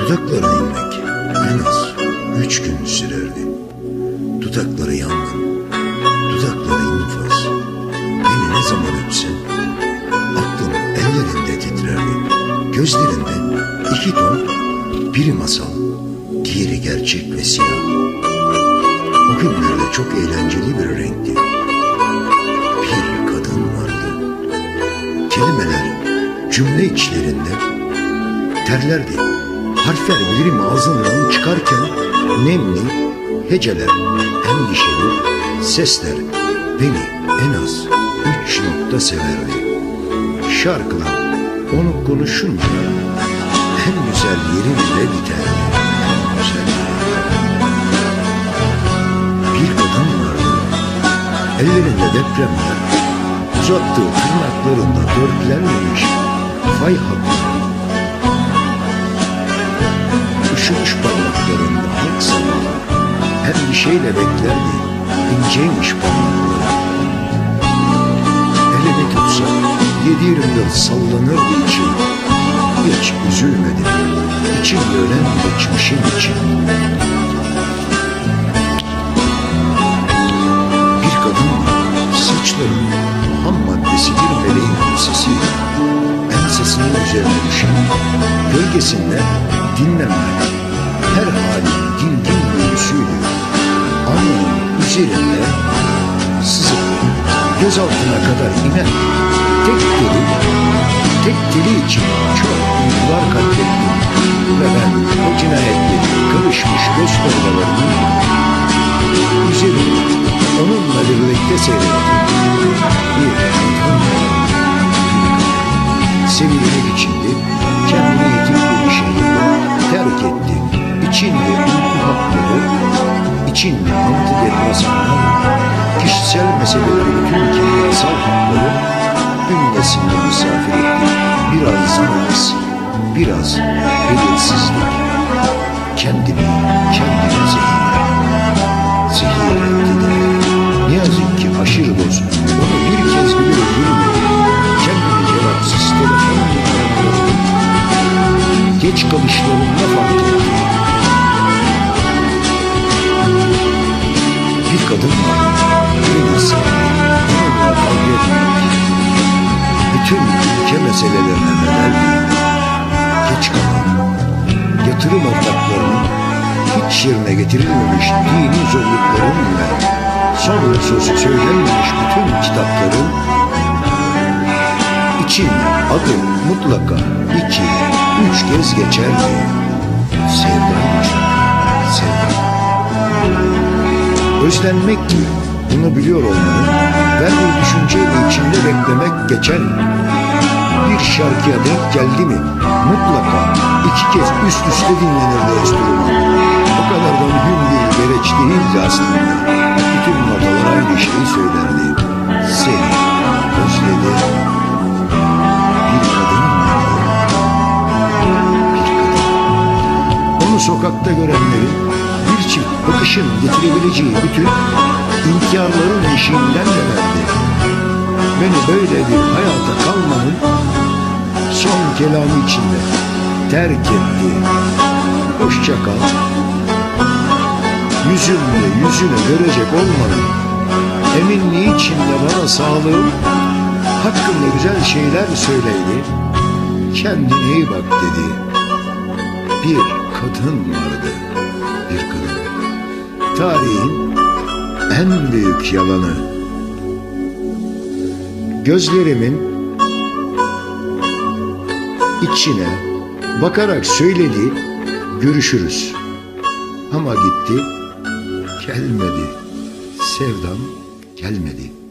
Dudaklarına inmek en az üç gün sürerdi. Dudakları yangın, dudakları infaz. Beni ne zaman öpsen aklım ellerinde titrerdi. Gözlerinde iki ton, biri masal, diğeri gerçek ve siyah. O günlerde çok eğlenceli bir renkti. Bir kadın vardı. Kelimeler cümle içlerinde terlerdi. Harfler birim ağzından çıkarken nemli, heceler, endişeli, sesler beni en az üç nokta severdi. Şarkılar onu konuşunca en güzel yerimle biterdi. En güzel Bir kadın vardı. Ellerinde depremler, uzattığı tırnaklarında dörtlenmemiş fay hatları Üşümüş parmaklarında halk sabahı Endişeyle beklerdi inceymiş parmakları. Elini tutsa yedi yirmi sallanırdı için. Hiç üzülmedi. İçim ölen geçmişin için. Bir kadın var saçları ham maddesi bir meleğin sesi Ensesinin üzerine düşen gölgesinde dinlenmek her hali dingin büyüsüydü. Alnının üzerinde sızıp göz altına kadar inen tek deli, tek deli için çok duygular katlettim. Ve ben o cinayetleri karışmış göz torbalarını üzerinde onunla birlikte seyrettim. Meseleleri bütün kimyasal hapları bünyesinde misafir etti. Biraz naz, biraz belirsizlik. Kendini kendine zehirler. Zehir etti de. Ne yazık ki aşırı doz onu bir kez bile öldürmedi. Kendini cevapsız telefonla aradı. Geç kalışların ne farkı var? Bir kadın var. Sevdi. Onunla kavga etmek. Bütün ülke meselelerine bedel Geç kalan. Yatırım ortaklarının hiç yerine getirilmemiş dini zorlukların ve sonra sözü söylenmemiş bütün kitapların için adı mutlaka iki, üç kez geçerdi. Sevdaymış, sevda. Özlenmek mi? Bunu biliyor olmanın ve bir düşünceyle içinde beklemek geçer mi? Bir şarkıya denk geldi mi? Mutlaka iki kez üst üste dinlenirdi enstrüman. O kadar da mühim bir gereç değildi aslında. Bütün notalar aynı şeyi söylerdi. Seni özledi, bir kadın vardı. Bir kadın. Onu sokakta görenlerin bir çift bakışın getirebileceği bütün intiharların eşiğinden dönerdi. Beni böyle bir hayata kalmanın son kelamı içinde terk etti. Hoşça kal. Yüzümle yüzüne görecek olmanın eminliği içinde bana sağlığım hakkında güzel şeyler söyleydi. Kendine iyi bak dedi. Bir kadın vardı. Bir kadın. Tarihin en büyük yalanı. Gözlerimin içine bakarak söyledi görüşürüz. Ama gitti gelmedi. Sevdam gelmedi.